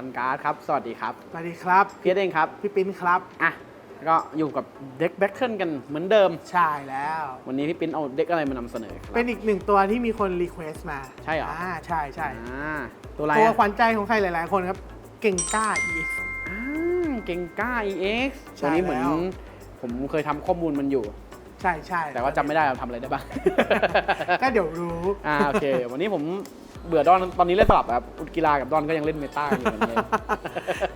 ซันการ์ดครับ สวัสดีครับสวัสดีครับ เพียรเองครับ พี่ปิ้นครับ อะ ก็อยู่กับเด็กแบ็คเทิลกันเหมือนเดิม ใช่แล้ว วันนี้พี่ปิ้นเอาเด็กอะไรมานำเสนอครับ เป็นอีกหนึ่งตัวที่มีคนรีเควสมาใช่เหรออ่าใช่ใช่อ่าตัวอะไรตัวอะขวัญใจของใครหลาย ๆ คนครับ เก่งกล้า EX อ่าเก่งกล้า EX ใช่ตัวนี้เหมือนแล้ว ผมเคยทำข้อมูลมันอยู่ ใช่ใช่แต่ว่าจำไม่ได้เราทำอะไรได้บ้าง ก็เดี๋ยวรู้ อ่าโอเค วันนี้ผม เบื่อดอน ตอนนี้เล่นสลับครับอุดกีฬากับดอนก็ยังเล่นเมตาอยู่เหมือนเดิม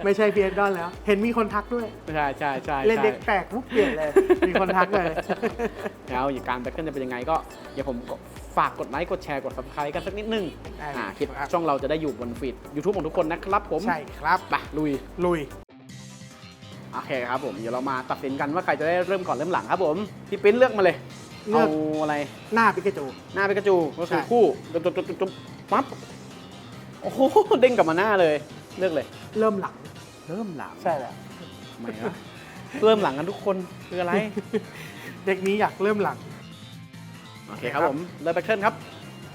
ไม่ใช่เพียดอนแล้ว เห็นมีคนทักด้วย ใช่ใช่ใช่เล่นใช่เด็กแปลกปุ๊บเปลี่ยนเลย มีคนทักเลยแล้วอย่างการแบ็คเกิลจะเป็นยังไงก็เดี๋ยวผมก็ฝากกดไลค์กดแชร์กด subscribe กันสักนิดนึงได้อ่าคลิปครับช่องเราจะได้อยู่บนฟีด YouTube ของทุกคนนะครับผม ใช่ครับไปลุย ลุย โอเคครับผม เดี๋ยวเรามาตัดสินกันว่าใครจะได้เริ่มก่อนเริ่มหลังครับผม พี่ปิ้นเลือกมาเลย เลือกเอาอะไรหน้าปิกาจู หน้าเปกาจูก็คือใช่ คู่จุ๊บจุ๊บจุ๊บจุ๊บปั๊บโอ้โหเด้งกลับมาหน้าเลยเลือกเลย เริ่มหลังเริ่มหลังใช่แล้ว ทำไมวะเริ่มหลังกันทุกคนคืออะไร เด็กนี้อยากเริ่มหลัง โอเคครับผมเริ่มแบคเทิลครับ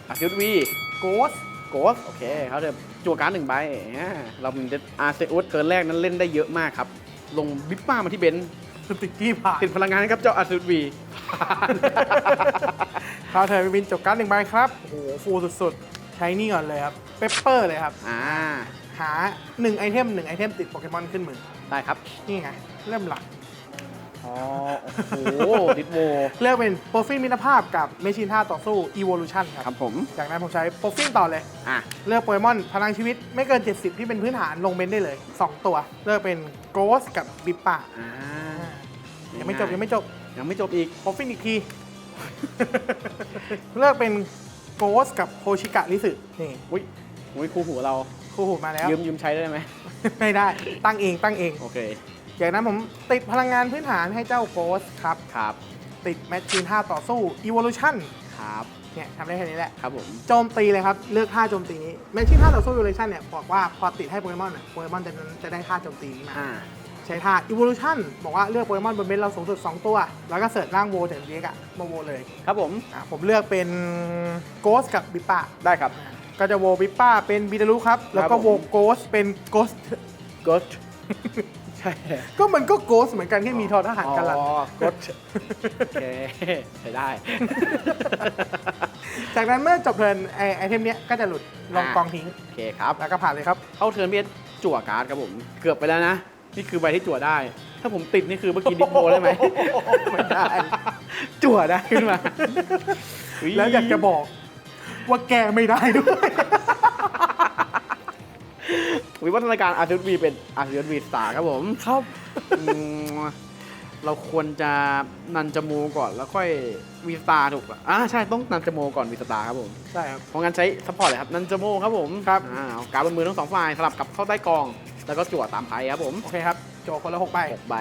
อาคิววีโกสโกสโอเคเขาจะจั่วการ์ดหนึ่งใบอ่าเราเป็นอาร์เซอุสเทิร์นแรกนั้นเล่นได้เยอะมากครับ ลงบิปป้ามาที่เบนซ์สติกกี้ผ่านติดพลังงานครับเจ้าอาร์เซอุสวี คราวเธอไปบินจบการ์ดหนึ่งใบครับ โอ้โห ฟูลสุดๆ ใช้นี่ก่อนเลยครับ เปปเปอร์เลยครับ อ่า หา1ไอเทม1ไอเทมติดโปเกมอนขึ้นมือ ได้ครับ นี่ไง เริ่มหลังอ๋อ โอ้โห ดิดโวเลือกเป็นโปรฟินมิตรภาพกับเมชินท่าต่อสู้ Evolution คครัรับบผม จากนั้นผมใช้โปรฟินต่อเลย อะ เลือกโปเกมอนพลังชีวิตไม่เกิน 70 ที่เป็นพื้นฐานลงเบนได้เลย 2 ตัว เลือกเป็นโกสกับบิปปาอ่า ยังไม่จบยังไม่จบ ยังไม่จบอีกโปรฟินอีกที เลือกเป็นโกสกับโฮชิกะริสึนี่อุ้ยอุ้ยคู่หูเรา คู่หูมาแล้ว ยืมยืมใช้ได้ไหม ไม่ได้ ตั้งเองตั้งเอง โอเคจากนั้นผมติดพลังงานพื้นฐานให้เจ้าโกสครับ ครับ ติดแมชชีนท่าต่อสู้ Evolution ครับ เนี่ยทำได้แค่นี้แหละ ครับผม โจมตีเลยครับ เลือกท่าโจมตีนี้ แมชชีนท่าต่อสู้ Evolution เนี่ยบอกว่าพอติดให้โปเกมอนอะโปเกมอนจะจะได้ท่าโจมตีนี้มาอ่า ใช้ท่า Evolution บอกว่าเลือกโปเกมอนบนเบนเราสูงสุด 2 ตัว แล้วก็เสิร์ชร่างโวถึงเรียกอะมาโวเลยครับผมอะผมเลือกเป็นโกสกับบิปป้าได้ครับ ก็จะโวบิปป้าเป็นบิดารุครับ แล้วก็ครับผมโวโกสเป็นโกสกดใช่ก็มันก็โกสเหมือนกันที่มีทอทหารกันลันอ๋อกดโอเคใช้ได้ จากนั้นเมื่อจบเทิร์นไอไอเทมเนี้ยก็จะหลุดลงอ่ากองทิ้ง โอเคครับ แล้วก็ผ่านเลยครับ เข้าเทิร์นเบียจั่วการ์ดครับผม เกือบไปแล้วนะ นี่คือใบที่จั่วได้ ถ้าผมติดนี่คือเมื่อกี้ดิโบได้ไหมไม่ได้ จั่วได้ขึ้นมา แล้วอยากจะบอกว่าแกไม่ได้ด้วยวิวัฒนาการอาร์ตวีเป็นอาร์ตวีสตาร์ครับผม ครับอืมเราควรจะนันจโมก่อนแล้วค่อยวีสตาร์ถูกปะอ่าใช่ต้องนันจโมก่อนวีสตาร์ครับผม ใช่ครับ เพราะงั้นใช้ซัพพอร์ตเลยครับนันจโมครับผม ครับอ่าเอาการดบนมือทั้งสองฝ่ายสลับกับเข้าใต้กอง แล้วก็จั่วตามไพ่ครับผมโอเคครับ โจคนละหกใบหกใบ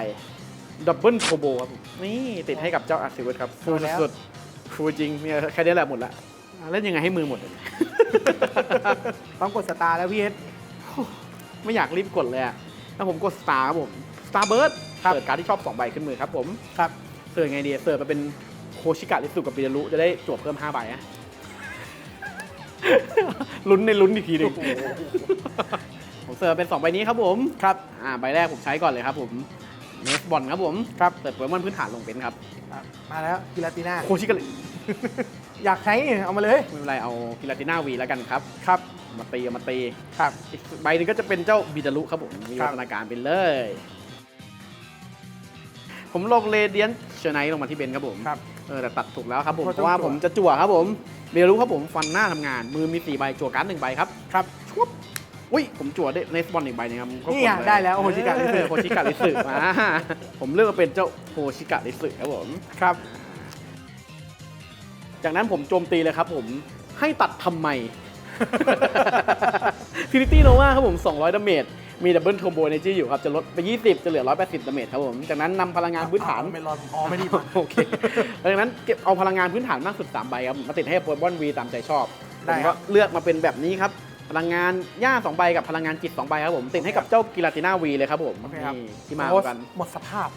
ดับเบิลโคโบครับผมนี่ติดให้กับเจ้าอาร์ซิวครับฟูเอาแล้วสุดๆฟูจริงเนี่ยแค่นี้แหละหมดละอ่าเล่นยังไงให้มือหมดเลยต้องกดสตาร์แล้วพี่เอสไม่อยากรีบกดเลยอะถ้าผมกดสตาร์ครับผมสตาร์เบิร์ดครับเปิดการดที่ชอบสองใบขึ้นมือครับผมครับเสิร์ฟไงดีเสิร์ฟมาเป็นโคชิกะลิสุกับปิดารุจะได้จวบเพิ่ม5ใบอะลุ้นในลุ้นอีกทีหนึง ผมเสิร์ฟเป็น 2 ใบนี้ครับผม ครับ อ่า ใบแรกผมใช้ก่อนเลยครับผมเนสบอลครับผมครับเสิร์ฟโปเกมอนพื้นฐานลงเป็นครับ ครับมาแล้วกิลาติน่า โคชิกะลิอยากใช้นี่เอามาเลย ไม่เป็นไร เอาพิลาติน่าวีแล้วกันครับ ครับ มาตีเอามาตี ครับ อีกใบหนึงก็จะเป็นเจ้าบิดารุครับผม มีครัวับ ฒนาการไปเลย ผมลงเรเดียนเชอร์ไนท์ลงมาที่เบนครับผม ครับ เออแต่ตัดถูกแล้วครับผม เพราะเพราะว่าต้องจั่ว ผมจะจั่วครับผมเรียนรู้ครับผมฟันหน้าทำงาน มือมีสี่ใบจั่วการ์ดหนึ่งใบครับ ครับ ชุบ อุ้ยผมจั่วได้เนสบอลอีกใบหนึงครับก็นี่ไงกเยได้แล้วโฮชิกะริสึ เออโฮชิกะริสึมาผมเลือกมาเป็นเจ้าโฮชิกะริสึครับผม ครับ จากนั้นผมโจมตีเลยครับผมให้ตัดทำไมฟินิตี้โนวาครับผม 200 ดาเมจ มีดับเบิลโทโบเนจีอยู่ครับ จะลดไป 20 จะเหลือ 180 ดาเมจครับผม จากนั้นนำพลังงานพื้นฐาน ไม่รออ๋อไม่ดี โอเคดังนั้นเก็บเอาพลังงานพื้นฐานมากสุด 3 ใบครับ มาติดให้โปรบอนวีตามใจชอบได้ผมครัก็บ เลือกมาเป็นแบบนี้ครับ พลังงานหญ้า2ใบกับพลังงานจิต2ใบครับผมติดให้กับเจ้ากิลาติน่าวีเลยครับผมโอเคครับ นี่ที่มาเหมือนกัน หมดสภาพ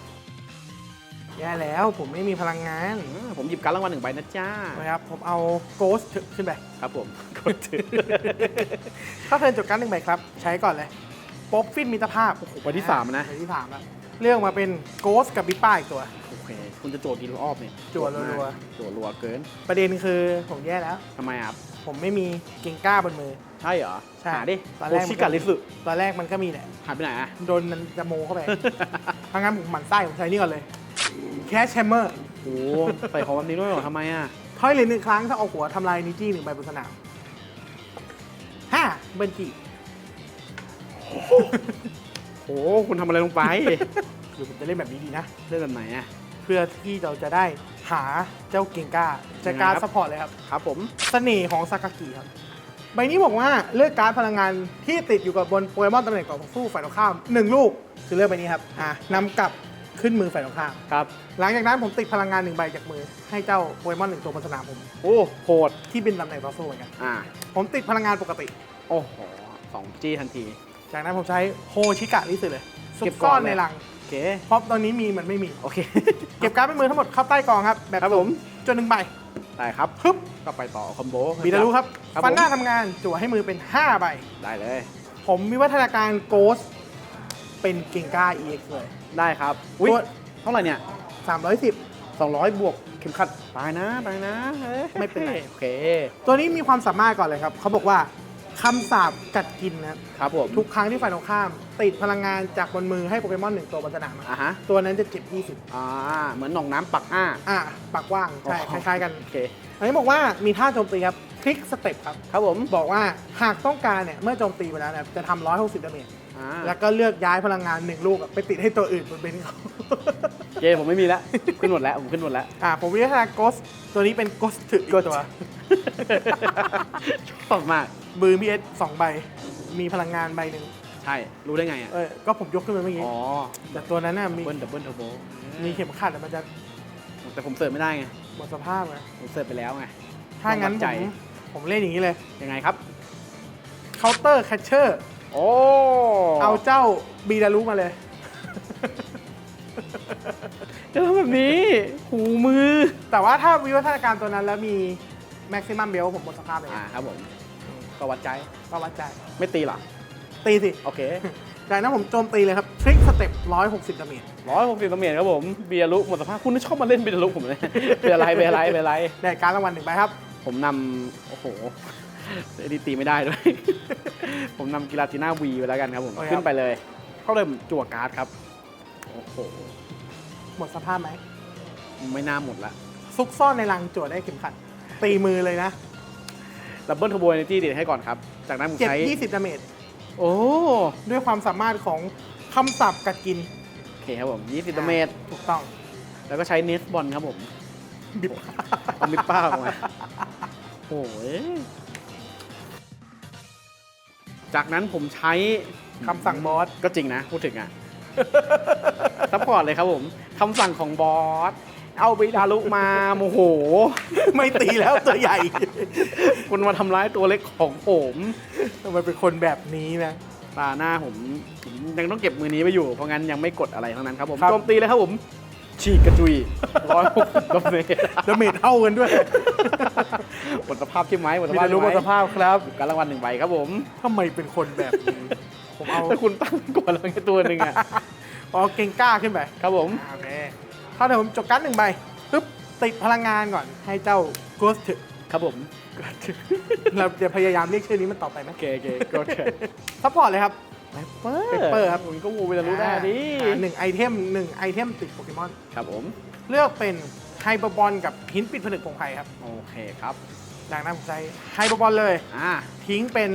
แย่แล้วผมไม่มีพลังงานอ่าผมหยิบการดรางวัลหนึ่งใบนะจ้านะครับผมเอาโกสขึ้นไปครับผมกดถือถ้าเทิร์นจบการดหนึ่งใบครับ ใช้ก่อนเลยป๊อปฟินมิตรภาพโอ้โหไปที่สามนะไปที่สามแล้วเลือกมาเป็นโกสกับบิปป้าอีกตัว โอเคคุณจะโจทย์กี่รอบเนี่ยจั่วรัวโจทย์รัวเกินประเด็นคือผมแย่แล้วทำไมอะครับผมไม่มีเก่งกล้าบนมือ ใช่เหรอใช่หาดิตอนโอแรกมันชิกาลิสุตอนแรกมันก็มีแหละหายไปไหนอะโดนนันจะโมเข้าไปถ้างั้นผมหมั่นไส้ผมใช้นี่ก่อนเลยแคชแชมเมอร์โอ้โหใส่ของแบบนี้ด้วยเหรอทำไมอะทอยเลนหนึ่งครั้งถ้าเอาหัวทำลายนิจี้หนึ่งใบบนสนามห้าเบิร์นจีโอ้โหคุณทำอะไรลงไป หรือผมจะเล่นแบบนี้ดีนะ เล่นแบบไหนอะ เพื่อที่เราจะได้หาเจ้าเก่งกล้าจากการยังไงครับ ซัพพอร์ตเลยครับ ครับผม เสน่ห์ของซากากิครับ ใบนี้บอกว่าเลือกการดพลังงานที่ติดอยู่กับบนโปเกมอนตำแหน่งต่อสู้ฝ่ายตรงข้ามหนึ่งลูกคือเลือกใบนี้ครับอะนำกลับขึ้นมือฝ่ายตรงข้ามครับ หลังจากนั้นผมติดพลังงานหนึ่งใบจากมือ ให้เจ้าโปเกมอนหนึ่งตัวบนสนามผม โอ้โหดที่เป็นตำแหน่งต่อสู้เหมือนกันอ่าผมติดพลังงานปกติ โอ้โหสองจี้ทันที จากนั้นผมใช้โฮชิกะลิสึเลยซุเก็กบก่ซ่ออนนเลยในหลังโอเคเพราะตอนนี้มีมันไม่มีโอเค เก็บการ์ดเป็นมือทั้งหมดเข้าใต้กองครับแบบครับผมจนหนึ่งใบ ได้ครับฮึบก็ไปต่อคอมโบบีดารุครับครับฟันหน้าผมทำงานจั่วให้มือเป็น 5 ใบ ได้เลย ผมมีวัฒนาการโกสเป็นเก่งกล้า EX เลย ได้ครับอุ้ยตัวเท่าไหร่เนี่ย 310 200 บวกเข็มขัดตายนะตายนะอ้ยไม่เป็นไรโอเค ตัวนี้มีความสามารถก่อนเลยครับ เขาบอกว่า คำสาบกัดกินนะครับ ครับผมทุกครั้งที่ฝ่ายตรงข้าม ติดพลังงานจากบนมือให้โปเกมอนหนึ่งตัวบนสนามอะอะฮะตัวนั้นจะเจ็บอ่าเหมือนหนองน้ำปักอ้า20อะปากว่าง ใช่ อ๋อคล้ายๆกัน โอเค อันนี้บอกว่ามีท่าโจมตีครับ คลิกสเต็ปครับ ครับผม บอกว่าหากต้องการเนี่ย เมื่อโจมตีไปแล้วเนี่ยจะทำ160ดาเมจ อ่าแล้วก็เลือกย้ายพลังงานหนึ่งลูกอะไปติดให้ตัวอื่นบนเบนเขาเจผมไม่มีแล้ว ขึ้นหมดแล้ว ผมขึ้นหมดแล้ว อ่าผมวิทยาโกสตัวนี้เป็นโกสถึกอีกตัว ชอบมาก มือพีเอสสองใบ มีพลังงานใบหนึ่งใช่ รู้ได้ไงอะ เออก็ผมยกขึ้นมาเมื่อกี้ อ๋อ แต่ตัวนั้นน่ะดัมีบเบิลดับเบิลเทอร์โบมีเข็มขัดอะมันจะแต่ผมเสิร์ฟไม่ได้ไง หมดสภาพไงผมเสิร์ฟไปแล้วไง ถ้างั้นต้องวัดผใจ มผมเล่นอย่างนี้เลย ยังไงครับ เคาน์เตอร์แคชเชอร์ โอ้เอาเจ้าบีดารุมาเลย จะทำแบบนี้ หูมือ แต่ว่าถ้าวิวัฒนาการตัวนั้นแล้วมีแม็กซิมัมเบลผมหมดสภาพเลยอ่าครับผม ก็วัดใจ ก็วัดใจ ไม่ตีเหรอ ตีสิ โอเคจากนั้นผมโจมตีเลยครับ ทริกสเต็ป160ดาเมจร้อยหกสิบตำเมียนครับผม เบียร์ลุหมดสภาพคุณชอบมาเล่นเบียร์ลุผมเลยเป็นอะไรเป็นอะไรเป็นอะไรได้การดรางวัลหนึ่งใบครับ ผมนำโอ้โห เอดีตีไม่ได้ด้วย ผมนำกีฬาจีน่าวีไปแล้วกันครับผม โอเคครับ ขึ้นไปเลย เข้าเริ่มจั่วการ์ดครับ โอ้โห หมดสภาพไหม ไม่น่าหมดละ ซุกซ่อนในรังจั่วได้เข็มขัด ตีมือเลยนะ ดับเบิลเทอร์โบเอเนจีดีดให้ก่อนครับ จากนั้นผมเจ็บใช้ 20ดาเมจ โอ้ด้วยความสามารถของคำศัพท์กัดกินโอเคครับผม 20ดาเมตรถูกต้อง แล้วก็ใช้เนสบอลครับผม บิบ เอามิปป้าออกมาโอ้ย จากนั้นผมใช้คำสั่งบอส ก็จริงนะ พูดถึงอะ ซัพพอร์ตเลยครับผมคำสั่งของบอส เอาไปดารุมาโมโห ไม่ตีแล้วตัวใหญ่ คุณมาทำร้ายตัวเล็กของผมทำไมเป็นคนแบบนี้นะ ตาหน้าผมผมยังต้องเก็บมือนี้ไว้อยู่ เพราะงั้นยังไม่กดอะไรทั้งนั้นครับผมครับ โจมตีเลยครับผม ฉีกกระจุยร้อยหกสิบเมตรดาเมจเท่ากันด้วยหมดสภาพใช่ไหมหมดสมีภาพแต่รู้หมดสภาพครับ การรางวัลหนึ่งใบครับผมทำไมเป็นคนแบบนี้ ผมเอาถ้าคุณตั้งก่อนแล้วแค่ตัวหนึ่งอะเอาเก่งกล้าขึ้นไปครับผมโอเคเข้าเดี๋ยวผมจบการ์ดหนึ่งใบปึ๊บติดพลังงานก่อนให้เจ้าโกสถึกครับผมเราจะพยายามเรียกชื่อนี้มันต่อไปไหมโอเคโอเคก็เถิดซัพพอร์ตเลยครับ เปอร์ Pepper ครับคุณก็วูไปแล้วรู้ได้ดิอ่าหนึ่งไอเทมหนึ่งไอเทมติดโปเกมอนครับผม เลือกเป็นไฮเปอร์บอลกับหินปิดผนึกพงไพครับ โอเคครับจากนั้นผมใช้ไฮเปอร์บอลเลย อ่า ทิ้งเป็น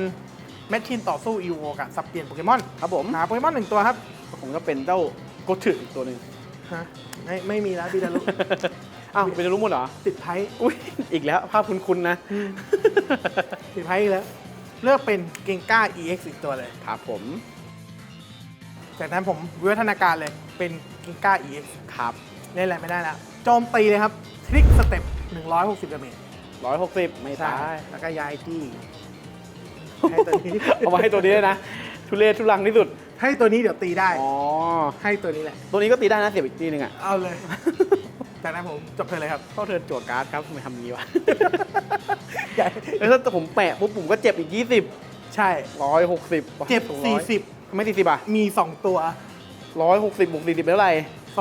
แมชชีนต่อสู้อีโวกับสับเปลี่ยนโปเกมอนครับผม หาโปเกมอนหนึ่งตัวครับ ผมก็เป็นเจ้าโกถึอีกตัวหนึ่งฮะไม่ไม่มีแล้วบีดารุอ้าวเป็นรู้หมดเหรอ ติดไพ่อุ้ยอีกแล้วภาพคุ้นๆนะ ติดไพ่อีกแล้ว เลือกเป็นเกงก้า EX อีกตัวเลย ครับผม จากนั้นผมวิวัฒนาการเลยเป็นเกงก้า EX ครับเล่นอะไรไม่ได้แล้วโจมตีเลยครับ ทริกสเต็ป160ดาเมจร้อยหกสิบไม่ใช่ตายแล้วก็ย้ายที่ให้ตัวนี้ เอามาให้ตัวนี้เลยนะ ทุเรศทุลังที่สุด ให้ตัวนี้เดี๋ยวตีได้ อ๋อ ให้ตัวนี้แหละ ตัวนี้ก็ตีได้นะเสียบอีกทีหนึ่งอะ เอาเลย จากนั้นผมจบเธอเลยครับเข้าเทิร์นโจทย์การ์ดครับทำไมทำอย่างนี้วะ แล้วถ้าผมแปะปุ๊บผมก็เจ็บอีกยี่สิบใช่ร้อยหกสิบเจ็บร้อย40 ไม่สี่สิบอะมี 2 ตัวร้อยหกสิบบวกสี่สิบเป็นเท่าไหร่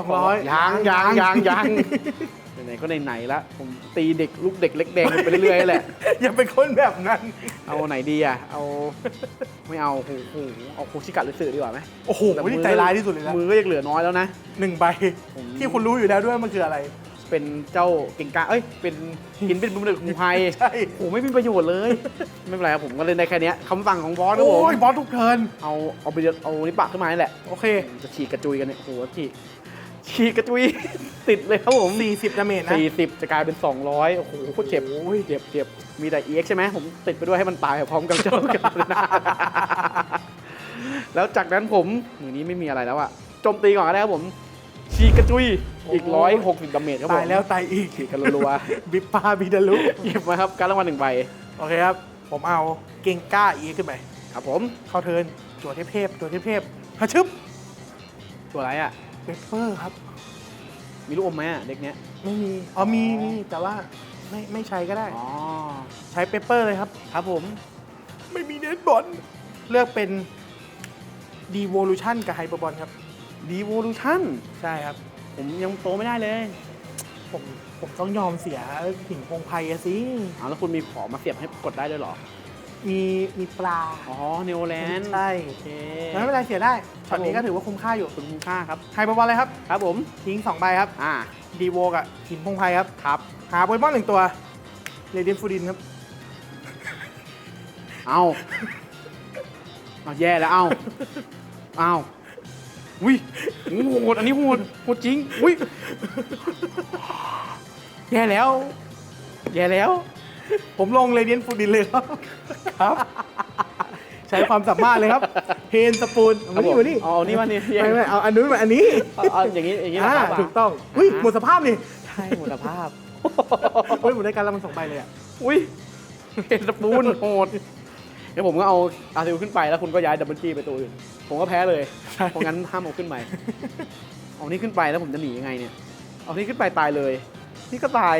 200ยังยังยังยัง ไหนๆก็ไหนๆละผมตีเด็กลูกเด็กเล็กแดงไปเรื่อยๆแหละ อย่าเป็นคนแบบนั้น เอาไหนดีอะ เอาไม่เอาโอ้โหเอาโคชิกะหรือสื่อดีกว่าไหมโอ้โหแต่มือนี่ใจร้ายที่สุดเลยนะมือก็ยังเหลือน้อยแล้วนะหนึ่งใบผมที่คุณรู้อยู่แล้วด้วยมันคืออะไร เป็นเจ้าเก่งกาเอ้ยเป็นกินเป็นบุญเด็กของไทยใช่โอ้โหไม่มีประโยชน์เลย ไม่เป็นไรครับผมก็เล่นได้แค่เนี้ยคำสั่งของบอสครับผมโอ้ยบอสทุกเทิร์นเอาเอาไปเดินเอานิปปะขึ้นมานี่แหละโอเคจะฉีกกระจุยกันเนี่ยโอ้โหฉีก ฉีกกระจุย ติดเลยครับผม40ดาเมจนะสี่สิบจะกลายเป็น 200 โอ้โหโคตรเจ็บเจ็บเจ็บมีแต่ EX ใช่ไหมผมติดไปด้วยให้มันตายพร้อมกับเจ้ากับเลยนะแล้วจากนั้นผมมือนี้ไม่มีอะไรแล้วอะโจมตีก่อนก็ได้ครับผม ฉีกกระจุยอีก 160ดาเมจครับผมตายแล้วตายอีกฉีกกันรัวบิปปาบิดาลุๆหยิบมาครับการรางวัลหนึ่งใบโอเคครับ ผมเอาเก่งก้าอีขึ้นไปครับผมเข้าเทิร์นจั่วเทพๆจั่วเทพๆฮะชึบตัวอะไรอะ เปเปอร์ครับ มีลูกอมไหมอะเด็กเนี้ย ไม่มีอ๋อมีมีแต่ว่าไม่ไม่ใช้ก็ได้ อ๋อ ใช้เปเปอร์เลยครับ ครับผม ไม่มีเน็ตบอลเลือกเป็น Devolution กับไฮเปอร์บอลครับ Devolution ใช่ครับ ผมยังโตไม่ได้เลยผมผมต้องยอมเสียหิ่งพงไพอะสิอ้าวแล้วคุณมีของมาเสียบให้กดได้ด้วยเหรอ มีมีปลา อ๋อเนวแลนด์ใช่ โอเคไม่เป็นไรเสียได้ช็อตนี้ครับผมก็ถือว่าคุ้มค่าอยู่คุณคุ้มค่าครับไฮเปอร์บอลเลยครับ ครับผม ทิ้ง2ใบครับอ่า ดีโวกับหินพงไพครับ ครับ หาโปเกมอนหนึ่งตัวเรเดียนฟูดินครับ เอาเอาแย่แล้วเอาเอาอุ้ยโอ้โหโหดอันนี้โหดโหดจริง อุ้ยแย่แล้ว แย่แล้ว ผมลงเรเดียนฟูดินเลยครับครับ ใช้ความสามารถเลยครับเฮนสปูนครับมานี่ผมมานี่เอาอันนี้มานี่ไม่ไม่เอาอันนู้นมาอันนี้เอาเอาอย่างนี้อย่างนี้อ่านะครับถูกต้องอุ้ยหมดสภาพนี่ใช่หมดสภาพเฮ้ยผมได้การละมันสองใบเลยอะอุ้ยเห็นสปูนโหดเดี๋ยวผมก็เอาอาซิลขึ้นไปแล้วคุณก็ย้ายดับเบิลจีไปตัวอื่นผมก็แพ้เลยใช่เพราะงั้นห้ามเอาขึ้นไปเอานี่ขึ้นไปแล้วผมจะหนียังไงเนี่ยเอานี่ขึ้นไปตายเลย นี่ก็ตาย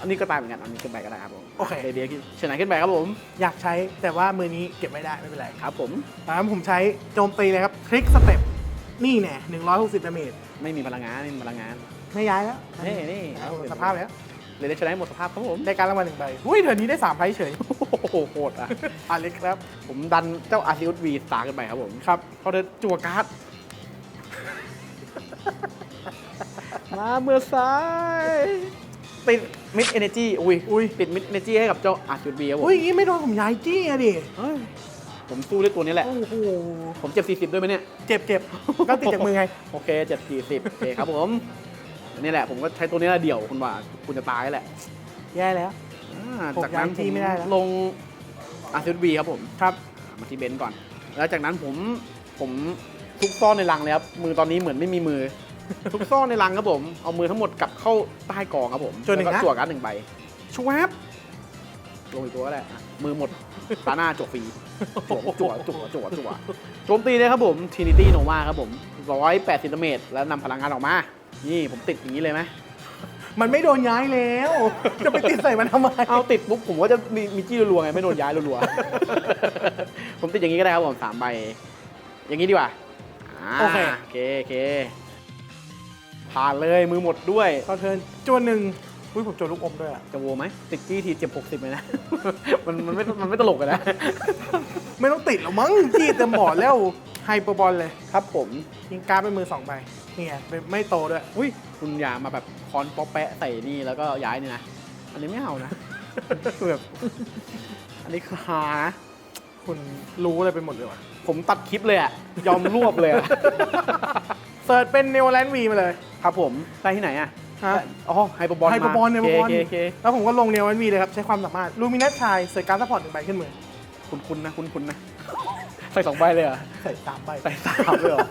อันนี้ก็ตายเหมือนกันอันนี้ขึ้นไปก็ได้ครับผมโอเคเดเดียชนะขึ้นไปครับผมอยากใช้แต่ว่ามือนี้เก็บไม่ได้ไม่เป็นไรครับผมตามผมใช้โจมตีเลยครับคลิกสเต็ปนี่แน่หนึ่งร้อยหกสิบดาเมจไม่มีพลังงานไม่มีพลังงานไม่ย้ายแล้วนี่นี่เอาหมดสภาพแล้วเดเดียชนะหมดสภาพครับผมได้การรางวัลหนึ่งใบอุ้ยเดือนนี้ได้สามไพ่เฉย โอ้โหโหดอะอะเล็กครับ ผมดันเจ้าอาซิอุสวีสตาร์ขึ้นไปครับผมครับพอเดินจั่วการ์ด มาเมื่อซ้าย ติด มิดเอเนจีอุ้ยอุ้ยติดมิดเอเนจีให้กับเจ้าอาซิอุสวีครับผมอุ้ยอย่างงี้ไม่โดนผมย้ายจี้อะดิเฮ้ยผมสู้ด้วยตัวนี้แหละ โอ้โหผมเจ็บ40 ด้วยไหมเนี่ย เจ็บเจ็บก็ติดจากมือไง โอเคเจ็บ40โอเคครับผมนี่แหละ ผมก็ใช้ตัวนี้แหละเดี่ยวคุณว่าคุณจะตายแหละแย่แล้ว อ่าผมจากนั้นย้ายที่ไม่ได้แล้ว ลงอาซิอุสวีครับผมครับ มาที่เบนซ์ก่อน แล้วจากนั้นผมผมทุกซ่อนในรังเลยครับมือตอนนี้เหมือนไม่มีมือ ทุกซ่อนในรังครับผม เอามือทั้งหมดกลับเข้าใต้กองครับผมจนหนึ่งแล้วก็นะจั่วการ์ดหนึ่งใบชวบลงอีกตัวก็ได้อะมือหมด ตาหน้าจั่วฟรีจั่วจั่วจั่วจั่วจั่วโจมตีเลยครับผมทีนิตี้โนวาครับผมร้อยแปดสิบเมตรแล้วนำพลังงานออกมา นี่ผมติดอย่างนี้เลยไหม มันไม่โดนย้ายแล้ว จะไปติดใส่มันทำไม เอาติดปุ๊บผมก็จะมีมีจี้รัวๆไง ไม่โดนย้ายรัวๆ ผมติดอย่างนี้ก็ได้ครับผมสามใบ อย่างนี้ดีกว่าาโอเค โอเคโอเค ผ่านเลยมือหมดด้วยเข้าเทิร์นจวนหนึ่งอุ้ยผมโจนลูกอมด้วยอะจะโวไหมติดจี้ทีเจ็บหกสิบเลยนะ มันมันไม่มันไม่ตลกกันนะ ไม่ต้องติดหรอกมั้งจี้เต็มบอร์ดแล้วไฮเปอร์บอลเลยครับผมยิงการ์ดเป็นมือสองใบเนี่ยเป็นไม่โตด้วยอุ้ยคุณอย่ามาแบบคอนป๊อปแปะใส่นี่แล้วก็ย้ายนี่นะ อันนี้ไม่เอานะคือแบบอันนี้คือฮานะคุณรู้อะไรไปหมดเลยว่ะผมตัดคลิปเลยอะยอมรวบเลยอะเสิร์ชเป็นเนวแลนด์วีมาเลย ครับผมได้ที่ไหนอะฮะ อ๋อไฮเปอร์บอลไฮเปอร์บอลไฮเปอร์บอลโอเคโอเคแล้วผมก็ลงเนวแลนด์วีเลยครับ ใช้ความสามารถลูมินัสชายเสิร์ชการ์ดซัพพอร์ตหนึ่งใบขึ้นมือคุณคุณนะคุณคุณนะ ใส่สองใบเลยเหรอใส่สามใบใส่สามเลยเหรอ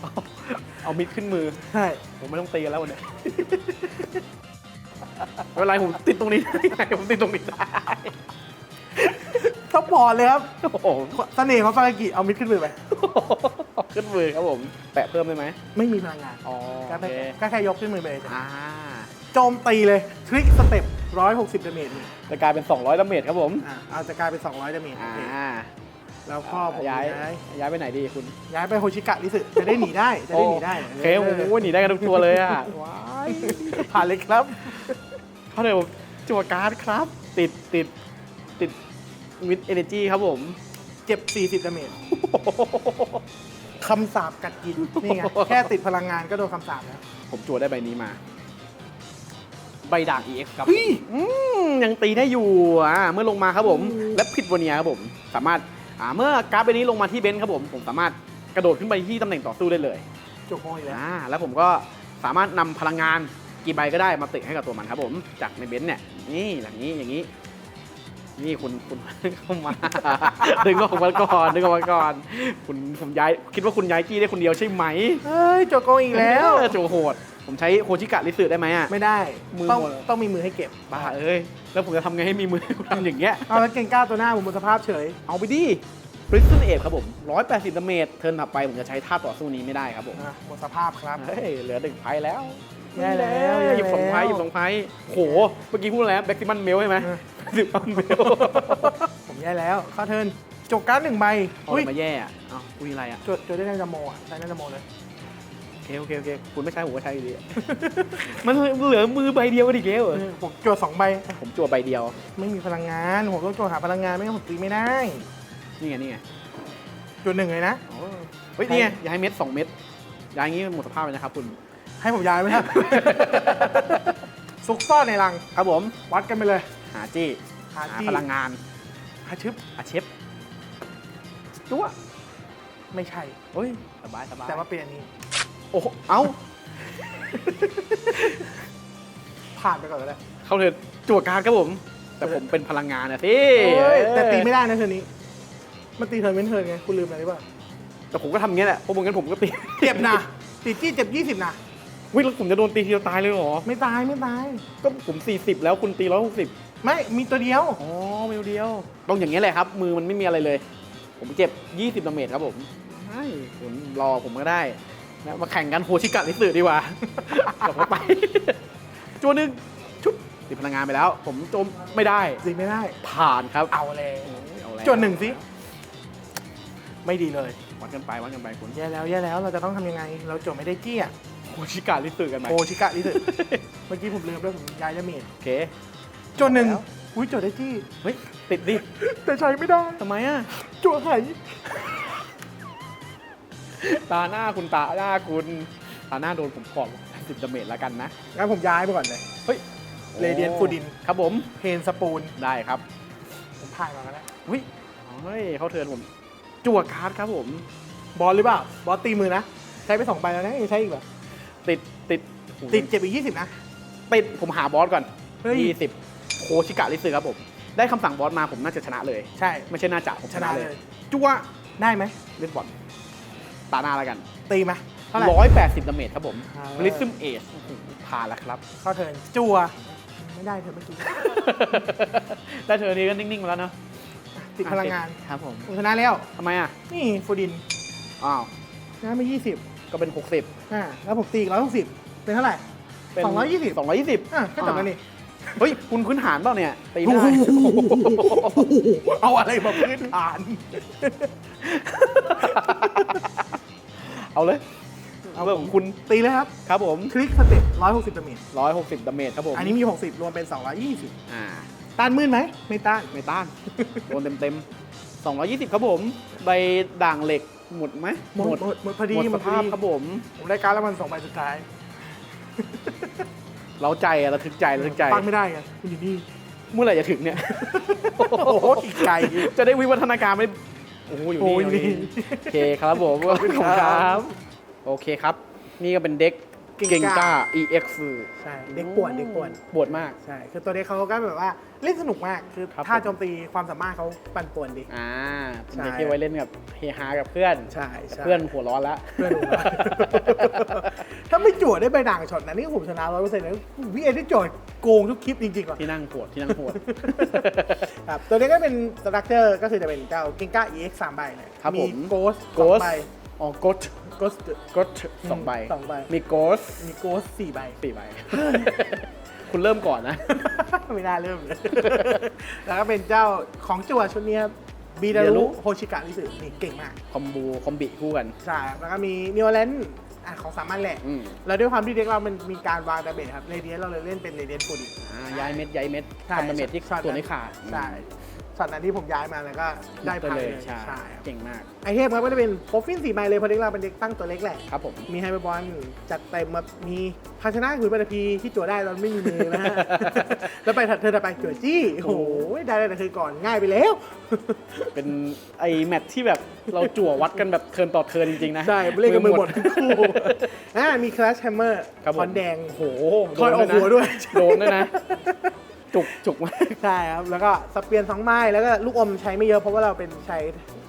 เอาเอามิดขึ้นมือ ใช่ผมไม่ต้องตีกันแล้ววันเนี้ย ไม่เป็นไรผมติดตรงนี้ได้ผมติดตรงนี้ได้ ซัพพอร์ตเลยครับโอ้โหเสน่ห์ของฟารากิเอามิดขึ้นมือไป ขึ้นมือครับผม แปะเพิ่มได้ไหมไม่มีพลังงานอ๋อก็โอแค่เคก็แค่ยกขึ้นมือไปเลยอ่าโจมตีเลยทริกสเต็ปร้อยหกสิบดาเมจนี่จะกลายเป็น 200ดาเมจครับผมอะเอาจะกลายเป็น 200ดาเมจอ่าโอเคแล้วพ่อผมย้ายย้ายย้ายไปไหนดีคุณย้ายไปโฮชิกะริสึจะได้หนีได้จะได้หนีได้โอเคโอ้โหหนีได้กันทุกตัวเลยอะว้ายผ่านเลยครับ เขาเลยบอกจั่วการ์ดครับ ติดติดติด วิดเอเนจีครับผม เจ็บ 40ดาเมจคำสาปกัดกิน นี่ไง แค่ติดพลังงานก็โดนคำสาปแล้ว ผมจั่วได้ใบนี้มา ใบด่าง EX ครับเฮ้ยอืมยังตีได้อยู่อ่าเมื่อลงมาครับผมอืมและผิดวันเนียครับผม สามารถอ่าเมื่อการ์ดใบนี้ลงมาที่เบนซ์ครับผม ผมสามารถกระโดดขึ้นไปที่ตำแหน่งต่อสู้ได้เลยจบโมยแล้ว อ่าแล้วผมก็สามารถนำพลังงานกี่ใบก็ได้มาติให้กับตัวมันครับผม จากในเบนซ์เนี่ย นี่อย่างนี้อย่างนี้ นี่คุณคุณเข้ามาดึงออกมาก่อนดึงออกมาก่อน คุณผมย้ายคิดว่าคุณย้ายกี้ได้คนเดียวใช่ไหมเฮ้ยจบโกงอีกแล้วเออโจโหด ผมใช้โคชิกะริสึได้ไหมอะ ไม่ได้มือต้องหมด ต้องมีมือให้เก็บบ้าเอ้ยแล้วผมจะทำไงให้มีมือทำอย่างเงี้ย เอาแล้วเก่งกล้าตัวหน้าผมบนสภาพเฉย เอาไปดิบริสตันเอทครับผม 180ดาเมจเทิร์นถัดไปผมจะใช้ท่าต่อสู้นี้ไม่ได้ครับผม อะหมดสภาพครับ เฮ้ย เหลือหนึ่งไพ่แล้ว แย่แล้ว หยิบสองไพ่แย่แล้วหยิบสองไพ่โห เมื่อกี้พูดแล้วแบ็กซิมันเมลใช่ไหมเออแบ็กซิมันเมลผมแย่แล้วเข้าเทิร์นจบการ์ดหนึ่งใบเอาอุ้ยอะไรมาแย่อะเอ้าคุยอะไรอะจดจดได้นาจะโมอะใช้นาจะโมเลยโอเคโอเคโอเคคุณไม่ใช้ผมก็ใช้อยู่ดี มันเหลือมือใบเดียวกันอีกแล้วเหรอเออผมจดสองใบผมจั่วใบเดียว ไม่มีพลังงานผมต้องจดหาพลังงานไม่งั้นผมตีไม่ได้นี่ไงนี่ไงจดหนึ่งเลยนะอ๋อเฮ้ยนี่ไงย้ายเม็ดสองเม็ดย้ายอย่างงี้หมดสภาพเลยนะครับคุณ ให้ผมย้ายไหมครับ ซุกซ่อนในรัง ครับผม วัดกันไปเลย หาจี้ หาหาจี้พลังงาน หาชึบหาเชฟจั่วไม่ใช่ เฮ้ย สบายสบายแต่ว่าเป็นอันนี้ โอ้โหเอ้า ผ่านไปก่อนก็ได้เข้าเลยจั่วการดครับผม แต่ผมเป็นพลังงานนะสิเอ้ยแต่ตีไม่ได้นะเธอนี้ มันตีเทิร์นเว้นเทิร์นไง คุณลืมอะไรหรือเปล่าแต่ผมก็ทำอย่างเงี้ยแหละเพราะมึงงั้นผมก็ตี เจ็บนะตีจี้เจ็บยี่สิบนะ วิแล้วผมจะโดนตีทีเดียวตายเลยเหรอ ไม่ตายไม่ตาย ก็ผม 40 แล้วคุณตี160ไม่มีตัวเดียว อ๋อเมลเดียว ต้องอย่างเงี้ยแหละครับ มือมันไม่มีอะไรเลย ผมเจ็บ 20ดาเมจครับผมใช่คุณรอผมก็ได้นะมาแข่งกันโฮชิกะลิสึดีกว่า กลับเข้าไป จวนหนึ่งชุบติดพลังงานไปแล้ว ผมโจมไม่ได้ตีไม่ได้ ผ่านครับเอาเลยเอาแล้วจดหนึ่งสิ ไม่ดีเลย วัดกันไปวัดกันไปคุณแย่แล้วแย่แล้วเราจะต้องทำยังไง เราจดไม่ได้จี้อะโฮ ชิกะลิสึกันไหมโอชิกะนี่เถอะเมื่อกี้ผมลืมด้วยผมย้ายยาเมจโอเคจดหนึ่งแล้วอุ้ยจดได้จี้เฮ้ยติดดิแต่ใช้ไม่ได้ทำไมอะจั่วไข่ตาหน้าคุณตาหน้าคุณตาหน้าโดนผมก่อนสิบดาเมจแล้วกันนะงั้นผมย้ายไปก่อนเลยเฮ้ย Radiant Foodin ครับผมเพนสปูนได้ครับ ผมผ่านมาแล้วนะเฮ้ยเฮ้ยเขาเทิร์นผมจั่วการ์ดครับผม บอลหรือเปล่า บอลตีมือนะ ใช้ไปสองใบแล้วนะยังใช้อีกเหรอ ติดติดติดเจ็บอีกยี่สิบนะ ติดผมหาบอสก่อนเฮ้ย ยี่สิบโคชิกะลิสึครับผม ได้คำสั่งบอสมาผมน่าจะชนะเลย ใช่ ไม่ใช่น่าจะผมชชนะนะเลเลย ย จั่วได้ไหมเล่นบอลตาหน้าแล้วกันตีมาเท่าไหร่ ร้อยแปดสิบดาเมจครับผมอ่าริซึมเอชผ่านแล้วครับ เข้าเทิร์นจั่วไม่ได้เธอเมื่อกี้ได้เธอนี้ก็นิ่งๆมาแล้วเนาะติดพลังงานครับผมผมชนะแล้ว ทำไมอะ นี่ฟูดินอ้าว ชนะไปยี่สิบก็เป็น60 อ่าแล้วผมตีอีกร้อยหกสิบเป็นเท่าไหร่เป็น220 220อะก็จบแล้วนี่ เฮ้ย คุณพื้นฐานเปล่าเนี่ยตีไม่ได้ เอาอะไรมาพื้นฐาน เอาเลยเอา เรื่องของคุณตีเลยครับ ครับผมคลิกสเต็ปร้อยหกสิบดาเมจ160ดาเมจครับผมอันนี้มีหกสิบรวมเป็นสองร้อยยี่สิบอ่า ต้านมืดไหม ไม่ต้าน ไม่ต้าน โดนเต็มๆ220 ครับผม ใบด่างเหล็ก หมดไหมหมดหมดหมดพอดีหมดหสมดพอภาพดีครับผมผมได้การดแล้วมันสองใบสุดท้ายเราใจอะระทึกใจระทึกใจตั้งไม่ได้ไงคุณอยู่นี่ เมื่อไหร่จะถึงเนี่ย โอ้โหอีกไกลจะได้วิวัฒนาการไม่โอ้โหอยู่โอ้นี่ยอยู่นี่ นี่โอเคครับผมขอบคุณครับ โอเคครับ นี่ก็เป็นเด็ก เก่เก่งงกกล้าล้า EX ใช่เด็กป่วนเด็กป่วนปวดมาก ใช่คือตัวเด็กเขาก็แบบว่าเล่นสนุกมากคือครับท่าผมโจมตีความสามารถเขาปั่นป่วนดี อ่าเป็นใช่เด็กที่ไว้เล่นกับเฮฮากับเพื่อน ใช่ใช่เพื่อนหัวร้อนแล้วเพื่อนผมว่า ถ้าไม่จั่วได้ใบด่างช็อตนะนี่ผมชนะร้อยเปอร์เซ็นต์เลยวิเอ็นที่จั่วโกงทุกคลิปจริงๆว่ะ ที่นั่งปวดที่นั่งปวด ครับตัวนี้ก็เป็นสตรัคเจอร์ก็คือจะเป็นเจ้ากิงก้า EX 3ใบเลยครับผม โกสโกสใบ อ๋อกดโกสกดสองใบสองใบ มีโกสมีโกสสี่ใบสี่ใบ คุณเริ่มก่อนนะ ไม่น่าเริ่มเลย แล้วก็เป็นเจ้าของจั่วชุดนี้ครับบีดา Bidaru รุโฮชิกะริสึนี่เก่งมาก คอมโบคอมบิคู่กัน ใช่ครับแล้วก็มีนิวแลนด์อะของสามัญแหละอืมแล้วด้วยความที่เด็กเรามันมีการวางดาเมจครับเรเดียนเราเลยเล่นเป็นเรเดียนฟูดิอ่าย้ายเม็ดย้ายเม็ดใช่ทำดาเมจที่ช็อตส่วนที่ขาดใช่ ช็อตนั้นที่ผมย้ายมาแล้วก็ได้ไปพังเลเลยยใช่ใช่ครับเก่งมาก ไอเทมครับก็จะเป็นโปรฟินสีไมล์เลยเพราะเด็กเราเป็นเด็กตั้งตัวเล็กแหละครับผมมีไฮเปอร์บอลจัดเต็มมามีภาชนะคือปฐพีที่จั่วได้ตอนไม่มีมือนะฮะแล้วไปถัดเธอถัดไปจั่วจี้โอ้โหได้ได้แต่คือก่อนง่ายไปแล้ว เป็นไอแมทที่แบบเราจั่ววัดกันแบบเทิร์นต่อเทิร์นจริงๆนะใช่เล่นกับมือหมดทั้งคู่อ่ามีคลาสแฮมเมอร์ครับผมฟอนแดงโอ้โหถอยออกหัวด้วยโดนด้วยนะ จุกจุกมากใช่ครับ แล้วก็สเปียนสองไม้แล้วก็ลูกอมใช้ไม่เยอะเพราะว่าเราเป็นใช้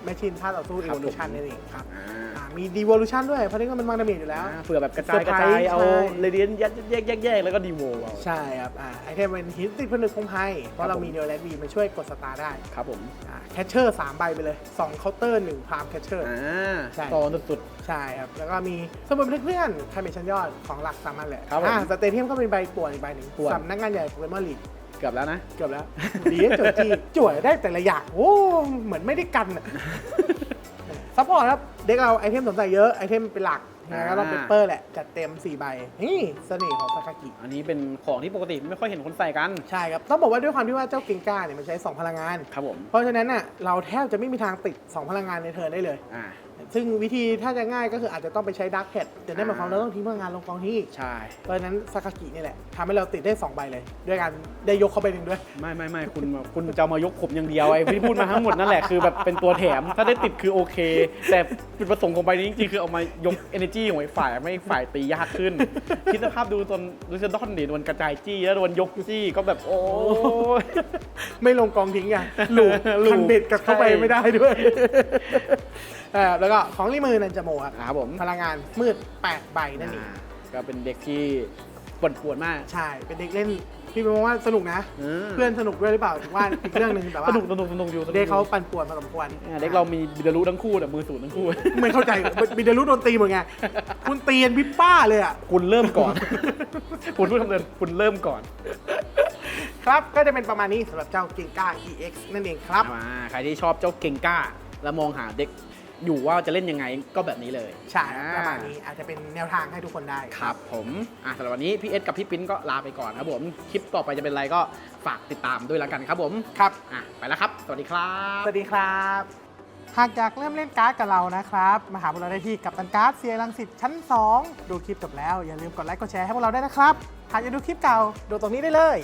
แมชชีนท่าต่อสู้ครับผม Evolution นั่นเองครับอ่าอ่ามี Devolution ด้วยเพราะนี่ก็มันวางดาเมจอยู่แล้วอ่าเผื่อแบบกระจายเซอร์กไพรระส์จายเอาใช่เรเดียนแยกแยกแยกแยกแล้วก็ดีโวเอาใช่ครับอ่าไอเทมเป็นหินติดผนึกคงไพ่เพราะเรามีเดลแลนด์วีมาช่วยกดสตาร์ได้ครับผมแคชเชอร์สามใบไปเลย2เคาน์เตอร์1พามแคชเชอร์อ่าใช่ต่อสุดใช่ครับ แล้วก็มีสมุดบันทึกเพื่อนใครเป็นชั้นยอดของหลักสามัญแหละครับผม อ่าสเตเทียมก็เป็นใบป่วนอีกใบหนึ่งป่วนสำนักงานใหญ่โปเกมอนลีกๆ เกือบแล้วนะ เกือบแล้วดีนะจั่วจีจั่วได้แต่ละอย่างโอ้เหมือนไม่ได้กันอะ ซัพพอร์ตครับ เด็กเราไอเทมสนใจเยอะ ไอเทมเป็นหลักนะก็ต้องอ่าเปเปอร์แหละ จัดเต็ม 4 ใบ นี่เสน่ห์ของซากากิ อันนี้เป็นของที่ปกติไม่ค่อยเห็นคนใส่กัน ใช่ครับ ต้องบอกว่าด้วยความที่ว่าเจ้าเกงก้าเนี่ยมันใช้ 2 พลังงาน ครับผม เพราะฉะนั้นน่ะเราแทบจะไม่มีทางติด 2 พลังงานในเทิร์นได้เลย อ่า ซึ่งวิธีถ้าจะง่ายก็คืออาจจะต้องไปใช้ดักแ a ดแต่นั่นหมายความว่าเราต้องทิ้งพลังงานลงกองที่ ใช่ เพราะฉะนั้นซากากินี่แหละทำให้เราติดได้ 2 ใบเลย ด้วยการได้ยกเข้าไปหนึ่งด้วย ไม่ไม่ไม่คุณคุณจะเอามายกผมอย่างเดียวไอ้ที่พูดมาทั้งหมดนั่นแหละคือแบบเป็นตัวแถมถ้าได้ติดคือโอเค แต่จุดประสงค์ของใบนี้จริงๆคือเอามายก energy ของไอ้ฝ่ายไม่ให้ฝ่ายตียากขึ้นคิดสภาพดูตอนดูเซนดอนดิโดนกระจายจี้แล้วโดนยกจี้ก็แบบโอ้ยไม่ลงกองทิ้งอะหลูกหลูกคันเบ็ดกลับเข้าไปใช่ไม่ได้ด้วยเออแล้วก็ของรีมือนันจโมครับครับผมพลังงานมืด8ใบนั่นเองอ่าก็เป็นเด็กที่ปวดปวดมาก ใช่ เป็นเด็กเล่นพี่มองว่าสนุกนะอืมเพื่อนสนุกด้วยหรือเปล่าถึงว่าอีกเรื่องหนึ่งแต่ว่าสนุกสนุกสนุกอยู่สนุเด็กเขาปั่นป่วนพอสมควรอ่าเด็กเรามีบิดารุทั้งคู่แต่มือสูงทั้งคู่ไม่เข้าใจบิดารุโดนตีหมดไงคุณตีกันพิป้าเลยอะคุณเริ่มก่อนคุณพูดคำเดิมคุณเริ่มก่อนครับก็จะเป็นประมาณนี้สำหรับเจ้าเกงก้า EX นั่นเองครับมาใครที่ชอบเจ้าเก่งกล้า แล้วมองหาเด็ก อยู่ว่าจะเล่นยังไงก็แบบนี้เลยใช่อ่ประมาณนี้อาจจะเป็นแนวทางให้ทุกคนได้ครับผมอะสำหรับวันนี้พี่เอสกับพี่ปิ้นก็ลาไปก่อนครับผมคลิปต่อไปจะเป็นอะไรก็ฝากติดตามด้วยแล้วกันครับผมครับอะไปแล้วครับ สวัสดีครับ สวัสดีครับหากอยากเริ่มเล่นการ์ดกับเรานะครับมาหาพวกเราได้ที่กับตันการ์ดเซียรังสิตชั้น 2 ดูคลิปจบแล้วอย่าลืมกดไลค์กดแชร์ให้พวกเราได้วยนะครับหากอยากดูคลิปเก่าดูตรงนี้ได้เลย